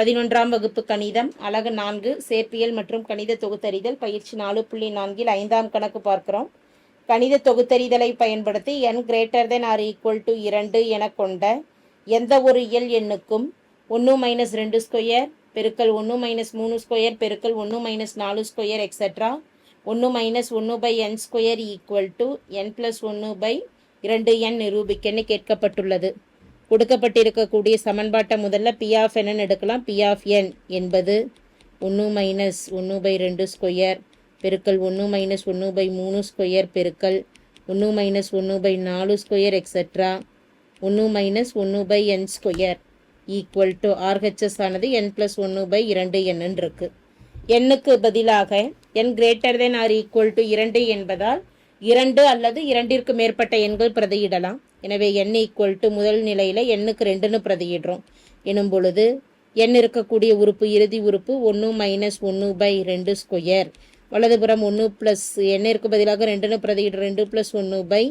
பதினொன்றாம் வகுப்பு கணிதம் அழகு நான்கு சேர்ப்பியல் மற்றும் கணித தொகுத்தறிதல் பயிற்சி நாலு புள்ளி நான்கில் ஐந்தாம் கணக்கு பார்க்கிறோம். கணித தொகுத்தறிதலை பயன்படுத்தி n greater than or equal to இரண்டு என கொண்ட எந்த ஒரு இயல் எண்ணுக்கும் ஒன்று மைனஸ் ரெண்டு ஸ்கொயர் பெருக்கல் ஒன்று மைனஸ் மூணு ஸ்கொயர் பெருக்கல் ஒன்று மைனஸ் நாலு ஸ்கொயர் எக்ஸட்ரா ஒன்று மைனஸ் ஒன்று by n square equal to n plus ஒன்று பை இரண்டு என் நிரூபிக்கன்னு கேட்கப்பட்டுள்ளது. கொடுக்கப்பட்டிருக்கக்கூடிய சமன்பாட்டை முதல்ல பி ஆஃப் என்னன்னு எடுக்கலாம். பி ஆஃப் என் என்பது ஒன்று மைனஸ் ஒன்று பை ரெண்டு ஸ்கொயர் பெருக்கல் ஒன்று மைனஸ் ஒன்று பை மூணு ஸ்கொயர் பெருக்கல் ஒன்று மைனஸ் ஒன்று பை நாலு ஸ்கொயர் எக்ஸட்ரா ஒன்று மைனஸ் ஒன்று by n square equal to RHS ஆனது என் ப்ளஸ் ஒன்று பை இரண்டு என்னு இருக்குது எண்ணுக்கு பதிலாக n greater than or equal to இரண்டு என்பதால் இரண்டு அல்லது இரண்டிற்கு மேற்பட்ட எண்கள் பிரதியிடலாம். எனவே என் ஈக்குவல் டு முதல் நிலையில் எண்ணுக்கு ரெண்டுன்னு பிரதியிடுறோம். எனும் பொழுது எண் இருக்கக்கூடிய உறுப்பு இறுதி உறுப்பு ஒன்று மைனஸ் ஒன்று பை ரெண்டு ஸ்கொயர் வலதுபுறம் ஒன்று ப்ளஸ் எண்ணிற்கு பதிலாக ரெண்டுன்னு பிரதியிடுறோம் ரெண்டு ப்ளஸ் ஒன்று பை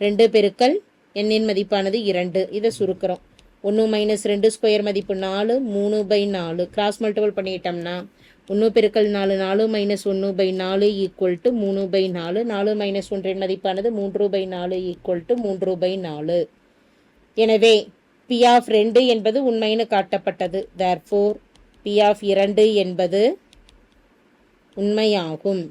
ரெண்டு பெருக்கல் எண்ணின் மதிப்பானது இரண்டு. இதை சுருக்கிறோம். ஒன்று மைனஸ் ரெண்டு ஸ்கொயர் மதிப்பு நாலு மூணு பை நாலு. கிராஸ் மல்டிபிள் பண்ணிட்டோம்னா ஒன்று பெருக்கல் நாலு நாலு மைனஸ் ஒன்று பை நாலு ஈக்குவல் டு மூணு பை நாலு. நாலு மைனஸ் ஒன்றின் மதிப்பானது மூன்று பை நாலு ஈக்குவல் டு மூன்று பை நாலு. எனவே பி ஆஃப் ரெண்டு என்பது உண்மைன்னு காட்டப்பட்டது. தேர்ஃபோர் பி ஆஃப் இரண்டு என்பது உண்மையாகும்.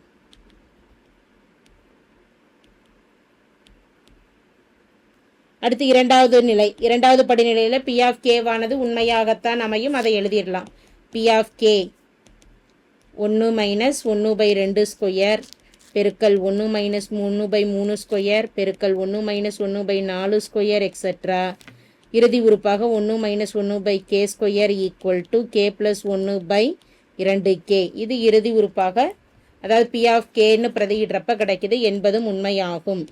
அடுத்து இரண்டாவது நிலை. இரண்டாவது படிநிலையில் பி ஆஃப் கேவானது உண்மையாகத்தான் அமையும். அதை எழுதிடலாம். பி ஆஃப் கே ஒன்று மைனஸ் ஒன்று பை ரெண்டு ஸ்கொயர் பெருக்கல் ஒன்று மைனஸ் மூணு பை மூணு ஸ்கொயர் பெருக்கல் ஒன்று மைனஸ் ஒன்று பை நாலு ஸ்கொயர் எக்ஸட்ரா இறுதி உறுப்பாக ஒன்று மைனஸ் ஒன்று by k square equal to k plus ஒன்று பை இரண்டு கே இது இறுதி உறுப்பாக அதாவது பி ஆஃப் கேன்னு பிரதியிடுறப்ப கிடைக்கிது என்பதும் உண்மையாகும்.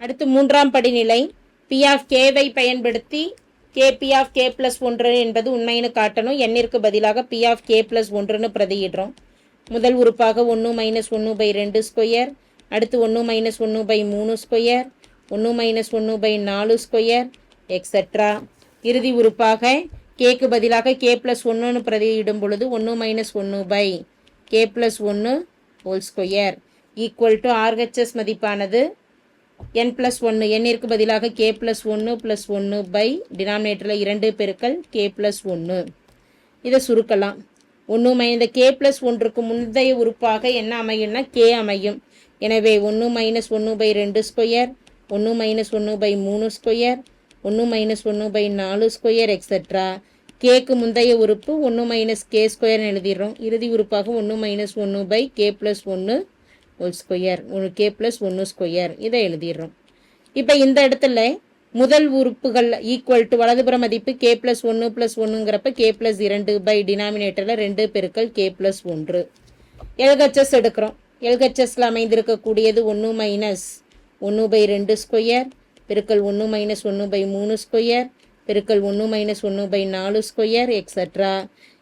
அடுத்து மூன்றாம் படிநிலை பி ஆஃப் கேவை பயன்படுத்தி k p of k plus ஒன்று என்பது உண்மைன்னு காட்டணும். எண்ணிற்கு பதிலாக பி ஆஃப் கே ப்ளஸ் ஒன்றுன்னு பிரதியிடுறோம். முதல் உறுப்பாக ஒன்று மைனஸ் ஒன்று பை ரெண்டு ஸ்கொயர் அடுத்து ஒன்று மைனஸ் ஒன்று பை மூணு ஸ்கொயர் ஒன்று மைனஸ் ஒன்று பை நாலு ஸ்கொயர் எக்ஸட்ரா இறுதி உறுப்பாக கேக்கு பதிலாக கே ப்ளஸ் ஒன்றுன்னு பிரதியிடும் பொழுது ஒன்று மைனஸ் ஒன்று பை கே ப்ளஸ் ஒன்று whole square equal to RHS மதிப்பானது என் ப்ளஸ் ஒன்று எண்ணிற்கு பதிலாக கே ப்ளஸ் ஒன்று ப்ளஸ் ஒன்று பை டினாமினேட்டரில் இரண்டு பெருக்கல் கே ப்ளஸ் ஒன்று இதை சுருக்கலாம். ஒன்று மை இந்த கே ப்ளஸ் ஒன்றுக்கு முந்தைய உறுப்பாக என்ன அமையும்னா கே அமையும். எனவே ஒன்று மைனஸ் ஒன்று பை ரெண்டு ஸ்கொயர் ஒன்று மைனஸ் ஒன்று பை மூணு ஸ்கொயர் ஒன்று மைனஸ் ஒன்று பை நாலு ஸ்கொயர் எக்ஸட்ரா கேக்கு முந்தைய உறுப்பு ஒன்று மைனஸ் கே ஸ்கொயர்னு எழுதிடுறோம். இறுதி உறுப்பாக ஒன்று மைனஸ் ஒன்று பை கே ப்ளஸ் ஒன்று ஸ்கொயர் ஒன்று கே ப்ளஸ் ஒன்று ஸ்கொயர் இதை எழுதிடுறோம். இப்போ இந்த இடத்துல முதல் உறுப்புகள் ஈக்குவல் டு வலதுபுற மதிப்பு கே ப்ளஸ் ஒன்று ப்ளஸ் ஒன்றுங்கிறப்ப கே ப்ளஸ் இரண்டு பை டினாமினேட்டரில் ரெண்டு பெருக்கல் கே ப்ளஸ் ஒன்று. எல்ஹெச்எஸ் எடுக்கிறோம். எல்ஹெச்எஸில் அமைந்திருக்கக்கூடியது ஒன்று மைனஸ் ஒன்று பை ரெண்டு ஸ்கொயர் பெருக்கல் ஒன்று மைனஸ் ஒன்று பை மூணு ஸ்கொயர் பெருக்கல் ஒன்று மைனஸ் ஒன்று பை நாலு ஸ்கொயர் எக்ஸட்ரா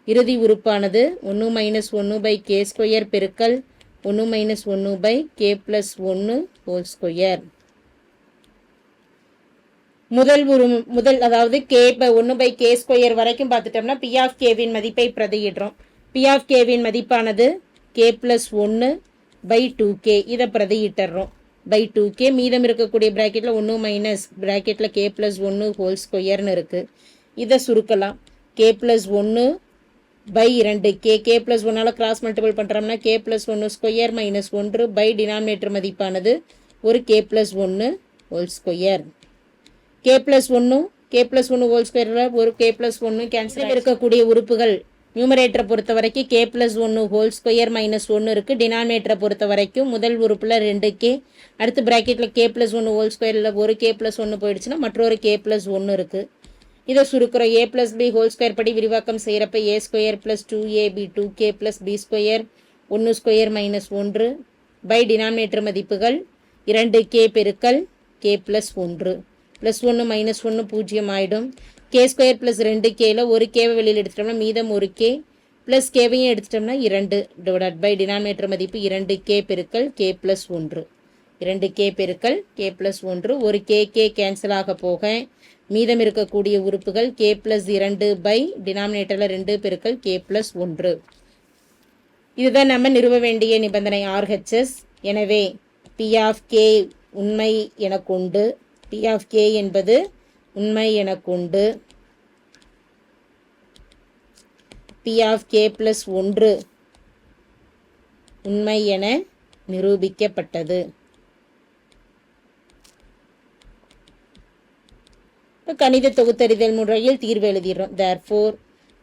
இறுதி உறுப்பானது ஒன்று மைனஸ் ஒன்று பை கே ஸ்கொயர் பெருக்கல் ஒன்று மைனஸ் ஒன்று பை கே ப்ளஸ் ஒன்று ஹோல் ஸ்கொயர் முதல் உரு முதல் அதாவது கே பை ஒன்று பை கே ஸ்கொயர் வரைக்கும் பார்த்துட்டோம்னா பி ஆஃப் கேவின் மதிப்பை பிரதியிடுறோம். பி ஆஃப் கேவின் மதிப்பானது கே ப்ளஸ் ஒன்று பை டூ கே இதை பிரதியிட்டுறோம். பை டூ கே மீதம் இருக்கக்கூடிய ப்ராக்கெட்டில் ஒன்று மைனஸ் ப்ராக்கெட்டில் கே ப்ளஸ் ஒன்று ஹோல் ஸ்கொயர்னு இருக்குது இதை சுருக்கலாம். கே ப்ளஸ் ஒன்று பை இரண்டு கே கே ப்ளஸ் ஒன்னால் கிராஸ் மல்டிபிள் பண்ணுறோம்னா கே ப்ளஸ் ஒன்று ஸ்கொயர் மைனஸ் ஒன்று பை டினாமினேட்டர் மதிப்பானது ஒரு கே ப்ளஸ் ஒன்று ஹோல் ஸ்கொயர் கே ப்ளஸ் ஒன்றும் கே ப்ளஸ் ஒன்று ஹோல் ஸ்கொயரில் ஒரு கே ப்ளஸ் ஒன்று கேன்சல் இருக்கக்கூடிய உறுப்புகள் நியூமரேட்டரை பொறுத்த வரைக்கும் கே ப்ளஸ் ஒன்று ஹோல் ஸ்கொயர் மைனஸ் ஒன்று இருக்குது டினாமினேட்டரை பொறுத்த வரைக்கும் முதல் உறுப்பில் ரெண்டு கே அடுத்து ப்ராக்கெட்டில் கே ப்ளஸ் ஒன்று ஹோல் ஸ்கொயரில் ஒரு கே ப்ளஸ் ஒன்று போயிடுச்சுன்னா மற்றொரு கே ப்ளஸ் ஒன்று இருக்குது இதை சுருக்கிறோம் a plus b whole square படி விரிவாக்கம் செய்கிறப்ப a square plus two a b two k plus b square ஒன்று ஸ்கொயர் மைனஸ் ஒன்று பை டினாமினேட்டர் மதிப்புகள் இரண்டு கே பெருக்கல் கே ப்ளஸ் ஒன்று. ப்ளஸ் ஒன்று மைனஸ் ஒன்று பூஜ்ஜியம் ஆகிடும் கே ஸ்கொயர் ப்ளஸ் ரெண்டு கேல ஒரு கேவை வெளியில் எடுத்துட்டோம்னா மீதம் ஒரு கே ப்ளஸ் கேவையும் எடுத்துட்டோம்னா இரண்டு. டிவைட் பை டினாமினேட்டர் மதிப்பு இரண்டு கே பெருக்கல் கே ப்ளஸ் ஒன்று. இரண்டு கே பெருக்கல் கே ப்ளஸ் ஒன்று. ஒரு கே கே கேன்சல் ஆக போக மீதம் இருக்கக்கூடிய உறுப்புகள் கே ப்ளஸ் இரண்டு பை டினாமினேட்டரில் ரெண்டு பெருக்கல் கே ப்ளஸ் ஒன்று. இதுதான் நம்ம நிறுவ வேண்டிய நிபந்தனை ஆர்ஹெச்எஸ் எனவே பி ஆஃப் கே உண்மை என கொண்டு பி ஆஃப் கே என்பது உண்மை என கொண்டு பி ஆஃப் கே ப்ளஸ் ஒன்று உண்மை என நிரூபிக்கப்பட்டது. கணித தொகுத்தறிதல் முறையில் தீர்வு எழுதிடுறோம். தேர்ஃபோர்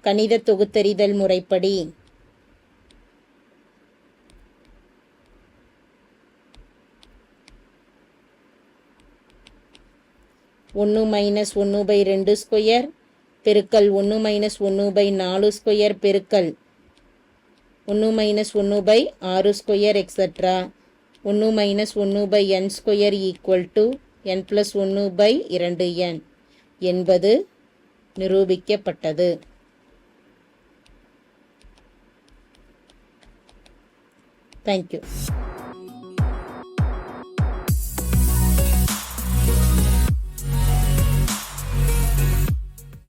கணித தொகுத்தறிதல் முறைப்படி. ஒன்று மைனஸ் ஒன்று பை ரெண்டு ஸ்கொயர் பெருக்கல் ஒன்று மைனஸ் ஒன்று பை நாலு ஸ்கொயர் பெருக்கல் ஒன்று மைனஸ் ஒன்று பை ஆறு ஸ்கொயர் எக்ஸட்ரா ஒன்று மைனஸ் ஒன்று by n square equal to n plus ஒன்று பை இரண்டு என் என்பது நிரூபிக்கப்பட்டது. தேங்க்யூ